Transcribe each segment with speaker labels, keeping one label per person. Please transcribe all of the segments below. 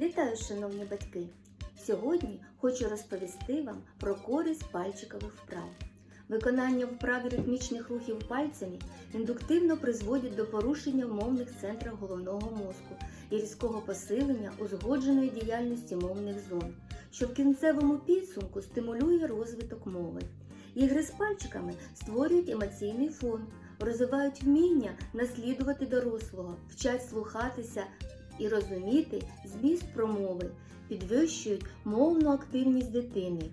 Speaker 1: Вітаю, шановні батьки! Сьогодні хочу розповісти вам про користь пальчикових вправ. Виконання вправ ритмічних рухів пальцями індуктивно призводять до порушення в мовних центрів головного мозку і різкого посилення узгодженої діяльності мовних зон, що в кінцевому підсумку стимулює розвиток мови. Ігри з пальчиками створюють емоційний фон, розвивають вміння наслідувати дорослого, вчать слухатися і розуміти зміст промови, підвищують мовну активність дитини.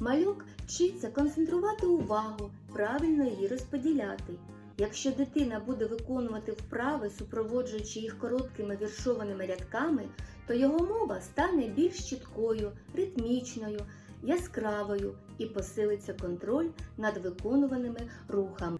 Speaker 1: Малюк вчиться концентрувати увагу, правильно її розподіляти. Якщо дитина буде виконувати вправи, супроводжуючи їх короткими віршованими рядками, то його мова стане більш чіткою, ритмічною, яскравою і посилиться контроль над виконуваними рухами.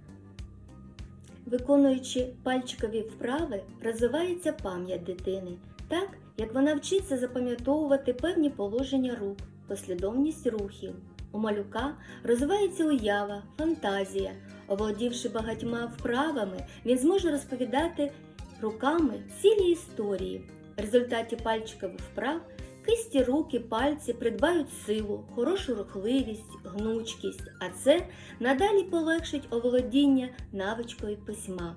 Speaker 1: Виконуючи пальчикові вправи, розвивається пам'ять дитини, так як вона вчиться запам'ятовувати певні положення рук, послідовність рухів. У малюка розвивається уява, фантазія. Оволодівши багатьма вправами, він зможе розповідати руками цілі історії. В результаті пальчикових вправ кисті руки, пальці придбають силу, хорошу рухливість, гнучкість, а це надалі полегшить оволодіння навичкою письма.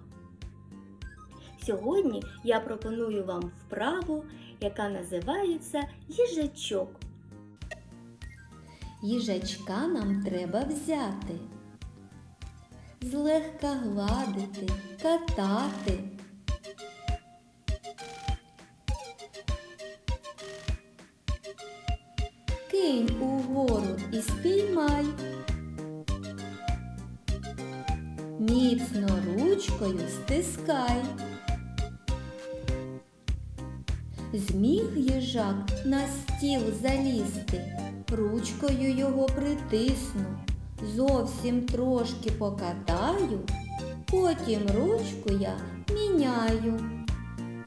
Speaker 1: Сьогодні я пропоную вам вправу, яка називається їжачок.
Speaker 2: Їжачка нам треба взяти, злегка гладити, катати. Кинь угору і спіймай. Міцно ручкою стискай. Зміг їжак на стіл залізти, ручкою його притисну, зовсім трошки покатаю, потім ручку я міняю.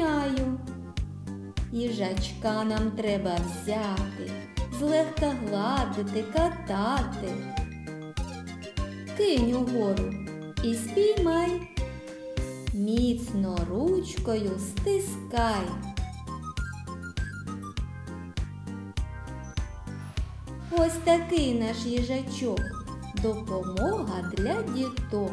Speaker 2: міняю. Їжачка нам треба взяти, злегка гладити, катати. Кинь угору і спіймай, міцно ручкою стискай. Ось такий наш їжачок. Допомога для діток.